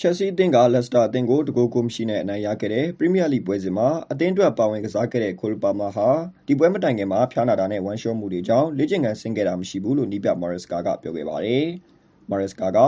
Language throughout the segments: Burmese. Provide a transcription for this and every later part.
ချက်စီအသင်းကလက်စတာအသင်းကိုတကူကိုမရှိနဲ့အနိုင်ရခဲ့တဲ့ပရီးမီးယားလိပွဲစဉ်မှာအသင်းအတွက်ပါဝင်ကစားခဲ့တဲ့ကိုလပါမာဟာဒီပွဲမတိုင်ခင်မှာဖျားနာတာနဲ့ဝမ်းရှောမှုတွေကြောင့်လေ့ကျင့်ခန်းဆင်းခဲ့တာမရှိဘူးလို့နီးပြမာရက်စကာကပြောခဲ့ပါတယ်။မာရက်စကာက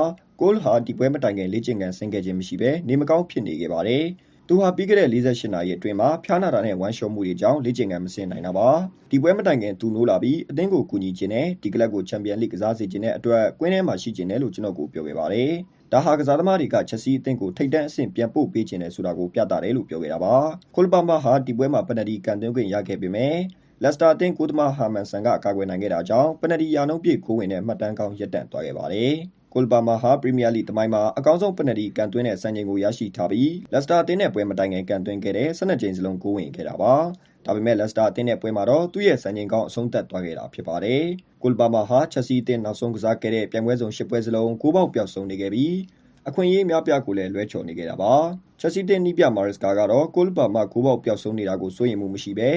ကိုလဟာဒီပွဲမတိုင်ခင်လေ့ကျင့်ခန်းဆင်းခဲ့ခြင်းမရှိဘဲနေမကောင်းဖြစ်နေခဲ့ပါတယ်။သူဟာပြီးခဲ့တဲ့48နာရီအတွင်းမှာဖျားနာတာနဲ့ဝမ်းရှောမှုတွေကြောင့်လေ့ကျင့်ခန်းမဆင်းနိုင်တာပါ။ဒီပွဲမတိုင်ခင်သူနိုးလာပြီးအသင်းကိုကူညီခြင်းနဲ့ဒီကလပ်ကိုချန်ပီယံလိကစားစေခြင်းတဲ့အတွက်ကွင်းထဲမှာရှိခြင်းနဲ့လို့ကျွန်တော်ကိုပြောခဲ့ပါတယ်။ ဒါဟာကစားသမားတွေကချက်စီအသင်းကိုထိတ်တန့်အဆင့်ပြန်ပို့ပေးခြင်းနဲ့ဆိုတာကိုပြသတယ်လို့ပြောခဲ့တာပါ။ကိုလပါမာဟာဒီပွဲမှာပနဒီကန်သွင်းခွင့်ရခဲ့ပေမဲ့လက်စတာအသင်းကိုသမားဟာမန်ဆန်ကကာကွယ်နိုင်ခဲ့တာကြောင့်ပနဒီယာနှုန်းပြည့်ကိုဝင်တဲ့မှတ်တမ်းကောင်းရပ်တန့်သွားခဲ့ပါတယ်။ ကိုလပါမာဟာပရီးမီးယားလိတမိုင်းမှာအကောင်းဆုံးပနဒီကန်သွင်းတဲ့စံချိန်ကိုရရှိထားပြီးလက်စတာအသင်းနဲ့ပွဲမတိုင်ခင်ကန်သွင်းခဲ့တဲ့12ကြိမ်စလုံးကိုဝင်ခဲ့တာပါ။ဒါပေမဲ့လက်စတာအသင်းနဲ့ပွဲမှာတော့သူ့ရဲ့စံချိန်ကောင်းအဆုံးသတ်သွားခဲ့တာဖြစ်ပါတယ်။ကိုလပါမာဟာချက်စီအသင်းနောက်ဆုံးကစားခဲ့တဲ့ပြိုင်ပွဲစုံ10ပွဲစလုံးကိုပေါက်ပျောက်ဆုံးနေခဲ့ပြီးအခွင့်အရေးများပြားကိုလည်းလွဲချော်နေခဲ့တာပါချက်စီတင်နီးပြမာရစ်ကာကတော့ကိုလပါမကိုပေါက်ပျောက်ဆုံးနေတာကိုစိုးရိမ်မှုမရှိပဲ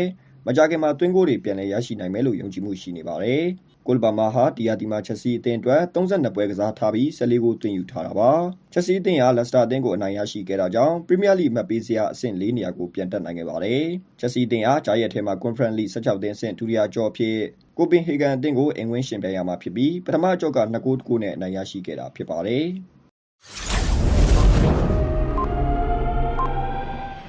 မကြခင်မှာတွင်းကိုတွေပြန်လည်ရရှိနိုင်မယ်လို့ယုံကြည်မှုရှိနေပါတယ် ကိုလပါမာဟာဒီယာတီမာချက်စီအသင်းအတွက်32ပွဲကစားထားပြီး14ဂိုးသွင်းယူထားတာပါချက်စီအသင်းဟာလက်စတာအသင်းကိုအနိုင်ရရှိခဲ့တာကြောင့်ပရီးမီးယားလိမှတ်ပေးစရာအဆင့်၄နေရာကိုပြန်တက်နိုင်ခဲ့ပါတယ်ချက်စီအသင်းဟာဂျာရက်ထဲမှာကွန်ဖရင့်လိ16သင်းဆင့်ဒုတိယကြော့ဖြစ်ကိုပင်ဟေဂန်အသင်းကိုအင်ဝင်းရှင်ပြိုင်ရမှာဖြစ်ပြီးပထမကြော့က2ဂိုးတကူနဲ့အနိုင်ရရှိခဲ့တာဖြစ်ပါတယ်